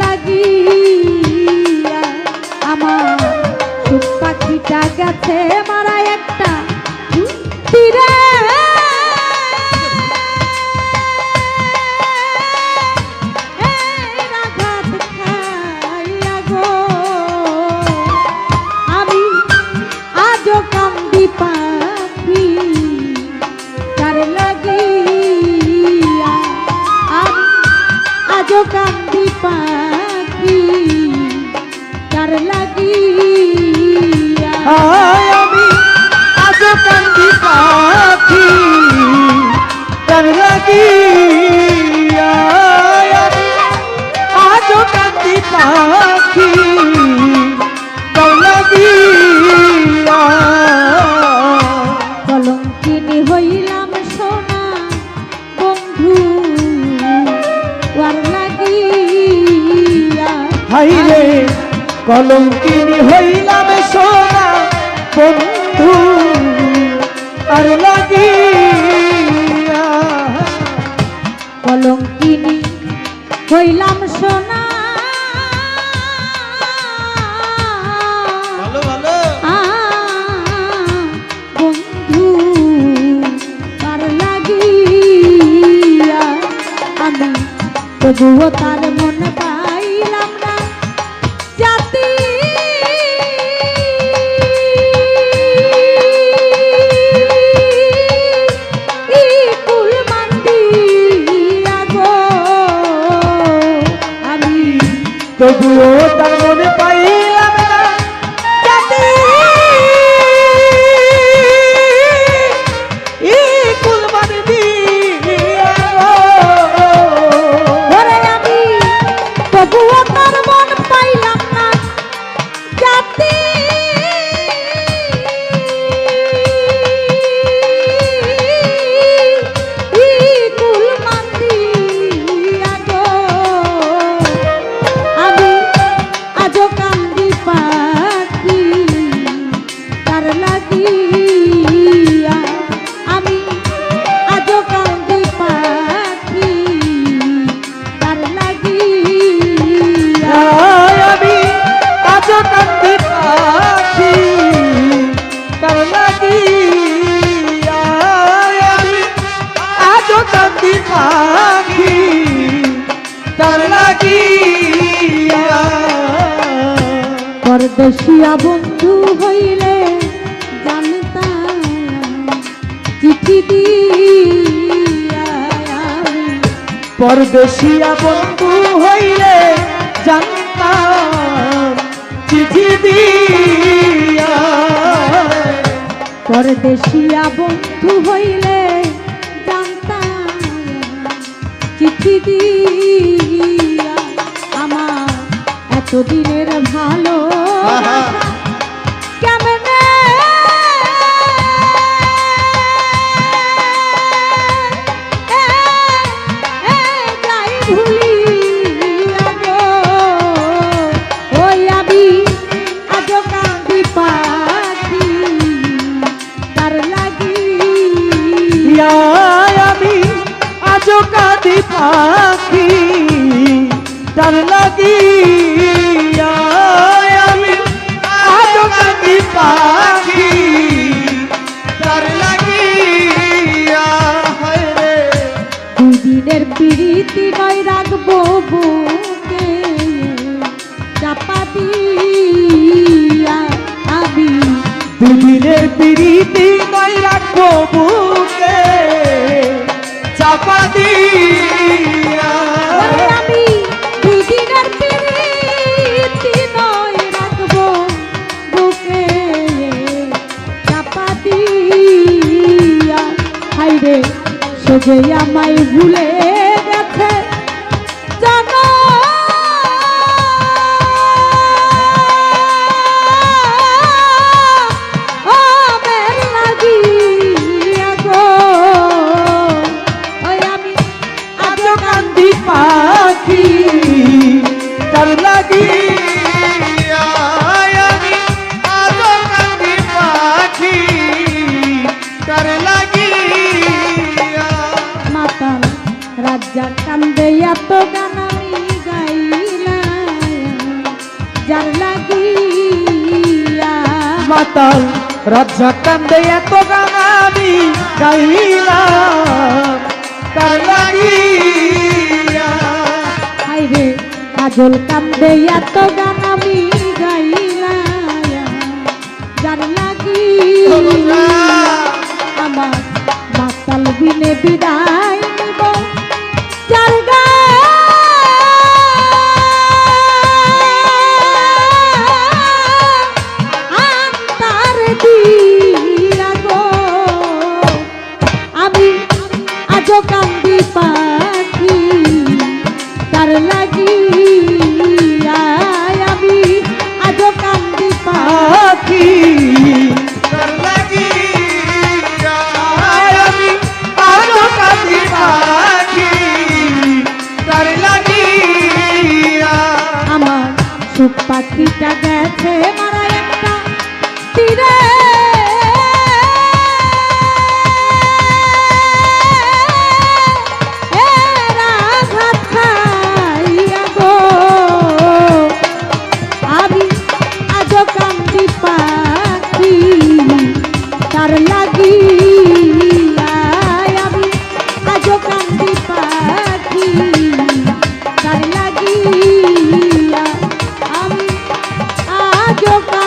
লাগিয়া আমার পাখিটা গেছে। কান্দি পাখি তার লাগিয়া আমি আজ কান্দি পাখি তার লাগিয়া আজ কান্দি পাখি। কলঙ্কিনী হইলাম সোনা বন্ধু আর লাগিয়া। কলঙ্কিনী হইলাম সোনা। ভালো ভালো। পরদেশিয়া বন্ধু হইলে পরদেশিয়া বন্ধু হইলে পরদেশিয়া বন্ধু হইলে জানতাম চিঠি দিয়া। এতদিনের ভালো কেমনে? যাই ভুলিয়া গো ওই আমি আজও কান্দি পাখি তার লাগিয়া আমি আজও কাঁদি পাখি তার লাগিয়া চাপাতি রাখব দুদিনের পিড়িতে নয় রাখব বুকে। চাপাতি আমি দুদিনের পিড়িতে নয় রাখব বুকে। চাপাতি হাইরে সোজে আমায় ভুলে মাতাল রাজা কান্দে এত গান আমি কাজল কান্দে এত গান আমি গাইলাম। আমার মাতাল বিনে বিদায় Thank you.